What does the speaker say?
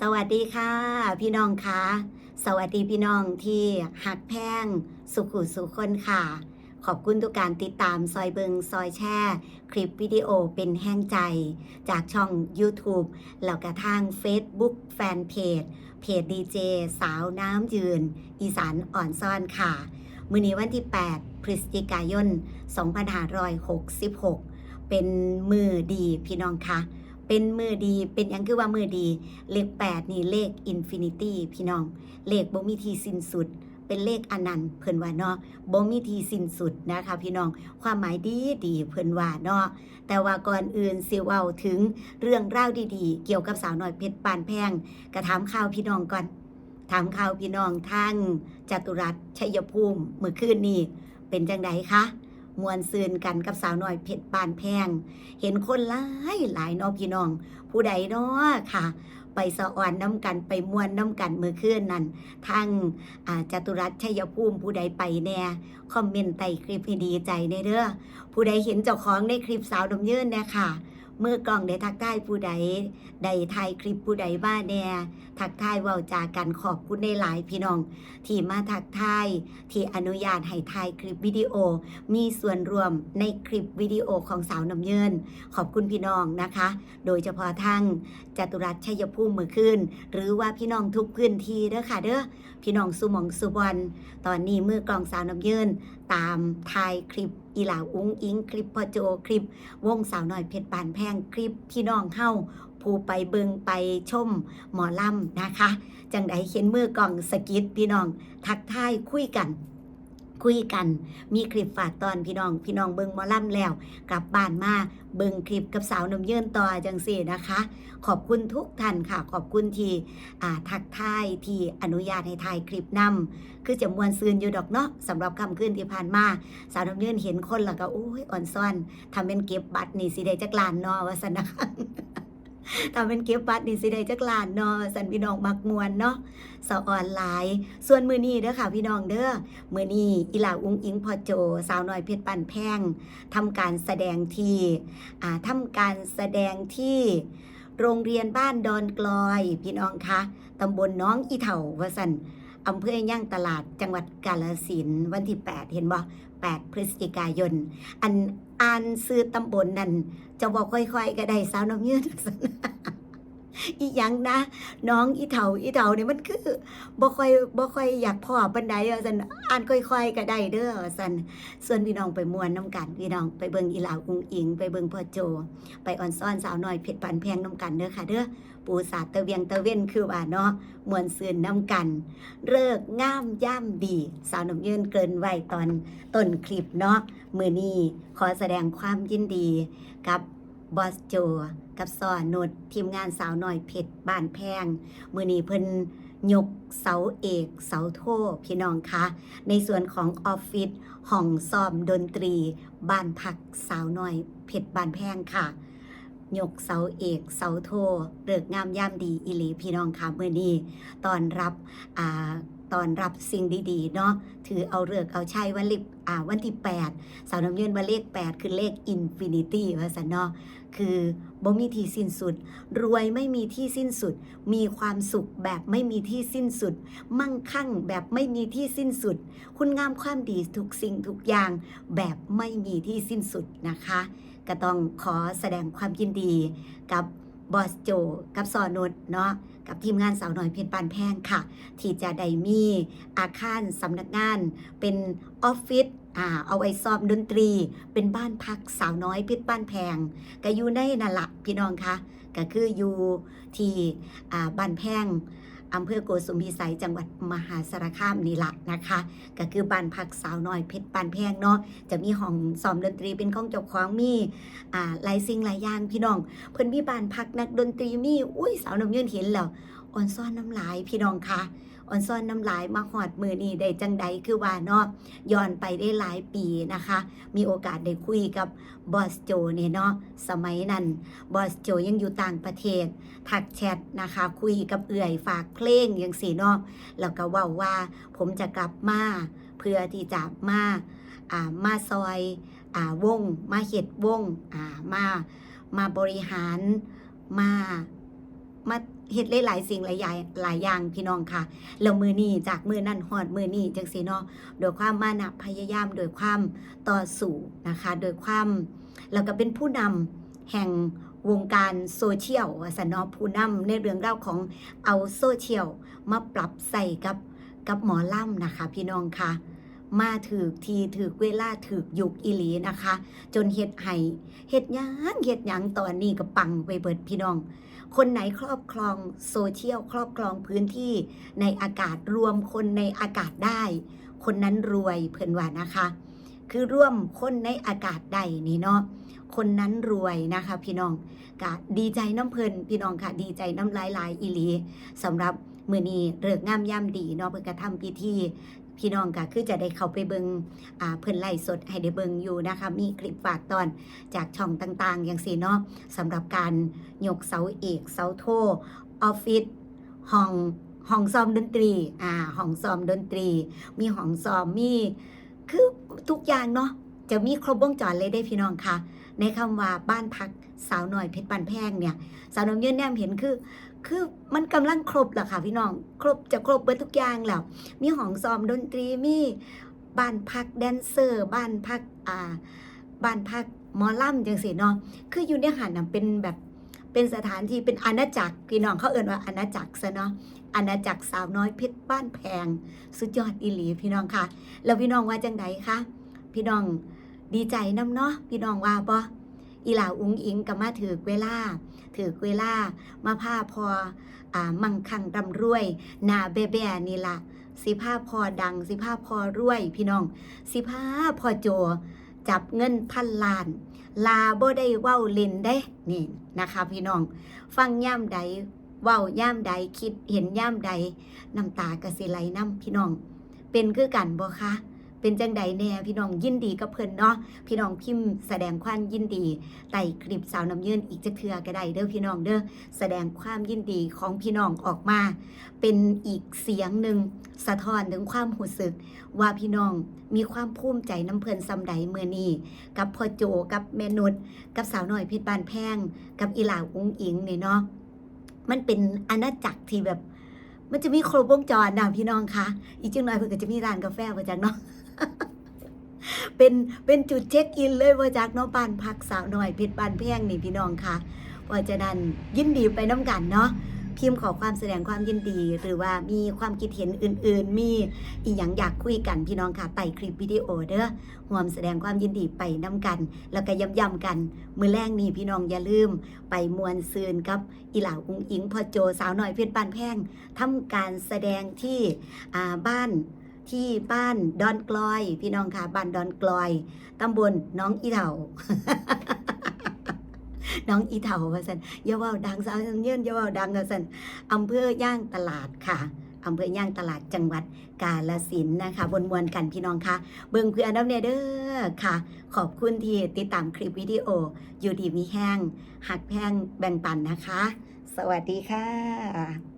สวัสดีค่ะ พี่น้องคะสวัสดีพี่น้องที่หักแพงสุขุสุขคนค่ะ ขอบคุณทุกการติดตามซอยเบิงซอยแช่ คลิปวิดีโอเป็นแห้งใจ จากช่อง YouTube แล้วก็ทาง Facebook แฟนเพจเพจดีเจสาวน้ำยืน อีสานอ่อนซ่อนค่ะ มือนี้วันที่ 8 พฤศจิกายน 2566 เป็นมือดีพี่น้องคะ เป็นมือดี เป็นยังคือว่ามือดี เลข8นี่เลขอินฟินิตี้พี่น้อง เลขบ่มีทีสิ้นสุด เป็นเลขอนันต์เพิ่นว่าเนาะบ่มีทีสิ้นสุดนะคะพี่น้อง ความหมายดีดีเพิ่นว่าเนาะ แต่ว่าก่อนอื่นสิเว้าถึงเรื่องราวดีๆ เกี่ยวกับสาวน้อยเพชรปานแพงก็ถามข่าวพี่น้องก่อน ถามข่าวพี่น้องทางจตุรัสชัยภูมิเมื่อคืนนี้เป็นจังไดคะ มวนซืนกันกับสาวน้อยเพชรปานแพง เห็นคนหลายหลายนอพี่น้อง ผู้ใดเนาะค่ะ ไปสะอ่อนน้ำกันไปมวนน้ำกันเมื่อคืนนั้นทางจตุรัสชัยภูมิผู้ใดไปแน่คอมเมนต์ใต้คลิปให้ดีใจในเด้อผู้ใดเห็นเจ้าของในคลิปสาวดมยืนเนี่ยค่ะ มื่อกล้องได้ทักทายผู้ใดได้ถ่ายคลิปผู้ใดบ้าแน่ทักทายเว้าจากันขอบคุณในหลายพี่น้อง ที่มาทักทายที่อนุญาตให้ถ่ายคลิปวิดีโอ มีส่วนรวมในคลิปวิดีโอของสาวน้ำเยินขอบคุณพี่น้องนะคะ โดยเฉพาะทั้งจตุรัสชัยภูมิมือขึ้น หรือว่าพี่น้องทุกพื้นที่เด้อค่ะเด้อ พี่น้องสุหมองสุวรรณตอนนี้มือกลองสาวน้ำเยินตามทายคลิปอีหลาอุ้งอิง คลิปพ่อโจคลิป วงสาวน้อยเพชรปานแพงคลิปพี่น้องเข้าผู้ไปเบิงไปชมหมอลำนะคะ จังใดเห็นมือกล่องสกิดพี่น้อง ทักทายคุยกัน คุยกัน มีคลิปฝากตอนพี่น้อง พี่น้องเบิงมอลำแล้ว กลับบ้านมาเบิงคลิปกับสาวนมเยินต่อจังสี่นะคะ ขอบคุณทุกท่านค่ะ ขอบคุณที่ทักทายที่อนุญาตให้ถ่ายคลิปนำคือจะมวนซืนอยู่ดอกเนาะสำหรับคำขึ้นที่ผ่านมา สาวนมเยินเห็นคนแล้วก็โอ้ยอ่อนซ่อนทำเป็นเก็บบัตรนี่สิได้จักลานนอว่าสันนะคะ ทำเป็นเก็บบัตรนี่สิได้จักลานเนอสันพี่น้องมักมวนเนาะสออนไลน์ ส่วนมือนี้เด้อค่ะพี่น้องเด้อมือนี้อีหลาอุ้งอิงพอโจ สาวน้อยเพชรปั่นแพงทำการแสดงที่อ่าทำการแสดงที่โรงเรียนบ้านดอนกลอยพี่น้องคะตำบลน้องอีเถาวสันอำเภอย่างตลาดจังหวัดกาฬสินต์วันที่ 8 เห็นบ่8พฤศจิกายน อัน อ่านซื้อตำบลนั่นจะบอกค่อยๆ ก็ได้สาวน้ำยืด อีหยังนะ น้องอีเถาอีเถาเนี่ยมันคือบ่ค่อยบ่ค่อยอยากพ่อปานใดว่าซั่นอ่านค่อยๆก็ได้เด้อว่าซั่นส่วนพี่น้องไปมวนน้ำกันพี่น้องไปเบิ่งอีหลาอุ้งอิง ไปเบิ่งพ่อโจ ไปอ่อนซ่อนสาวน้อยเพชรปันแพงน้ำกันเด้อค่ะ เด้อปูสาดตะเวียงตะเว้นคือว่าเนาะมวนซืนน้ำกัน เลิกงามย่ำดี สาวน้ำยืนเกินไว้ตอนต้นคลิปเนาะมือนี้ขอแสดงความยินดีกับ บอสโจ กับซอนดทีมงานสาวน้อยเพชรบ้านแพง มือนี้เพิ่นยกเสาเอกเสาโทพี่น้องคะในส่วนของออฟฟิศห้องซ้อมดนตรี บ้านพักสาวน้อยเพชรบ้านแพงค่ะยกเสาเอกเสาโทเลิกงามย่ามดีอิลีพี่น้องค่ะเมื่อนี้ตอนรับอ่า ตอนรับสิ่งดีๆเนาะถือเอาเลิกเอาใช้วันลิบอ่าวันที่ 8 สาวน้ำยืนว่าเลข 8 คือเลขอินฟินิตี้ว่าสันเนาะคือบ่มีที่สิ้นสุด รวยไม่มีที่สิ้นสุด มีความสุขแบบไม่มีที่สิ้นสุด มั่งคั่งแบบไม่มีที่สิ้นสุด คุณงามความดีทุกสิ่งทุกอย่างแบบไม่มีที่สิ้นสุดนะคะ ก็ต้องขอแสดงความยินดีกับ บอสโจกับซอนุดเนาะกับทีมงานสาวน้อยเพชรปานแพงค่ะ ที่จะได้มีอาคารสำนักงานเป็นออฟฟิศอ่าเอาไว้ซ้อมดนตรี เป็นบ้านพักสาวน้อยเพชรบ้านแพงก็อยู่ในนั่นละพี่น้องคะก็คืออยู่ที่อ่าบ้านแพง อำเภอโกสุมพิสัยจังหวัดมหาสารคามนี่ละนะคะ ก็คือบ้านพักสาวน้อยเพชรปานแพงเนาะจะมีห้องซ้อมดนตรีเป็นของเจ้าของมีอ่าหลายสิ่งหลายอย่างพี่น้อง เพิ่นมีบ้านพักนักดนตรีมีอุ้ยสาวน้ำเงินเห็นแล้วอ่อนซ้อนน้ำลายพี่น้องค่ะ อ่อนซ่อนน้ำลายมาหอดมือนี่ได้จังใดคือว่าเนาะย้อนไปได้หลายปีนะคะ มีโอกาสได้คุยกับบอสโจเนี่ยเนาะสมัยนั้นบอสโจยังอยู่ต่างประเทศทักแชทนะคะ คุยกับเอื่อยฝากเพลงอย่างสีเนาะแล้วก็ว่าว่าผมจะกลับมาเพื่อที่จะมาอ่ามาซอยอ่าวง มาเห็ดวงอ่ามามาบริหารมามา เฮ็ดหลายๆสิ่งหลายอย่างหลายอย่างพี่น้องค่ะแล้วมือนี้จากมือนั่นฮอดมือนี้จังซี่เนาะโดยความมานะพยายามโดยความต่อสู้นะคะ โดยความแล้วก็เป็นผู้นำแห่งวงการโซเชียลสนเนาะผู้นำในเรื่องราวของเอาโซเชียลมาปรับใส่กับกับหมอล่ำนะคะ พี่น้องค่ะ มาถือทีถือเวลาถือยุกอีหลีนะคะ จนเฮ็ดให้เฮ็ดยังเฮ็ดยังตอนนี้ก็ปังไปเบิดพี่น้อง คนไหนครอบครองโซเชียลครอบครองพื้นที่ในอากาศรวมคนในอากาศได้ คนนั้นรวยเพิ่อนว่านะคะ คือร่วมคนในอากาศได้นี่เนาะคนนั้นรวยนะคะ พี่น้องกะดีใจน้ำเพลินพี่น้องค่ะ ดีใจน้ำลายลายอีลีสำหรับมือนี้เลิกงามย่ำดีเนาะเพิ่นกระทำพิธี พี่น้องก็คือจะได้เข้าไปเบิงอ่าเพิ่นไล่สดให้ได้เบิงอยู่นะคะ มีคลิปฝากตอนจากช่องต่างๆ อย่างสีเนาะสำหรับการยกเสาเอกเสาโทออฟฟิศห้องห้องซ้อมดนตรีอ่าห้องซ้อมดนตรี มีห้องซ้อมมีคือทุกอย่างเนาะจะมีครบวงจรเลยได้พี่น้องค่ะ ในคำว่าบ้านพักสาวหน่อยเพชรปันแพงเนี่ย สาวน้ำยืนแนมเห็นคือ คือมันกำลังครบแหละค่ะพี่น้อง ครบจะครบเบิดทุกอย่างแล้ว มีห้องซ้อมดนตรีมีบ้านพักแดนเซอร์ บ้านพักอ่าบ้านพักหมอล่ำจังสิเนาะคืออยู่ในหันน่ะเป็นแบบเป็นสถานที่เป็นอาณาจักรพี่น้องเขาเอ่นว่าอาณาจักรซะเนาะอาณาจักรสาวน้อยเพชรบ้านแพง สุดยอดอีหลีพี่น้องค่ะ แล้วพี่น้องว่าจังไดคะพี่น้องดีใจน้ำเนาะพี่น้องว่าปะ อีหลาอุ้งอิงก็มาถือเวลาถือเวลามาพาพออ่ามั่งคั่งร่ำรวยหนาแบ่ๆนี่ละสิภาพอดัง สิภาพอรวย พี่น้อง สิภาพพอโจจับเงินพันล้าน ลาบ่ได้เว้าเล่นได้นี่นะคะ พี่น้อง ฟังย่ามใดเว้าย่ามใดคิดเห็นย่ามใดน้ำตากระสิไหลน้ำพี่น้อง เป็นคือกันบ่คะ เป็นจังใดแน่พี่น้องยินดีกับเพิ่นเนาะพี่น้องพิมพ์แสดงความยินดีไต่คลิปสาวน้ำยืนอีกจะเทือก็ได้เด้อพี่น้องเด้อแสดงความยินดีของพี่น้องออกมา เป็นอีกเสียงหนึ่งสะท้อนถึงความหูสึก ว่าพี่น้องมีความภูมิใจน้ำเพลินซำใดเมื่อนี้กับพ่อโจกับแม่นุชกับสาวน้อยพิษบานแพง กับอีหลาอุ้งอิงเนี่ยเนาะมันเป็นอาณาจักรที่แบบ มันจะมีครบวงจรนะพี่น้องคะอีกจังหน่อยเพื่อก็จะมีร้านกาแฟประจังเนาะ เป็นเป็นจุดเช็คอินเลยว่าจากเน้องปานพักสาวหน้อยเพชรบานแพงนี่พี่น้องค่ะเพราะฉะนั้นยินดีไปน้ำกันเนาะพิมพ์ขอความแสดงความยินดี หรือว่ามีความคิดเห็นอื่น ๆ มีอีกอย่างอยากคุยกันพี่น้องค่ะไต่คลิปวิดีโอเด้อห่วมแสดงความยินดีไปน้ำกัน แล้วก็ย้ำๆกัน มือแรกนี้พี่น้องอย่าลืม ไปมวนซืนกับอีหล่าอุ้งอิงพอโจสาวหน่อยเพชรปานแพงทำการแสดงที่บ้าน ที่บ้านดอนกลอย พี่น้องค่ะบ้านดอนกลอยตำบลน้องอีเถาน้องอีเถาว่าสันอย่าว่าดังสาวเยื่นอย่าว่าดังว่าสันอำเภอย่างตลาดค่ะอำเภอย่างตลาดจังหวัดกาลสินนะคะบนมวลกันพี่น้องค่ะ เบิ่งเพื่อนน้ำเนเด้อค่ะ ขอบคุณที่ติดตามคลิปวิดีโอ อยู่ดีมีแห้งหักแพงแบ่งปันนะคะ สวัสดีค่ะ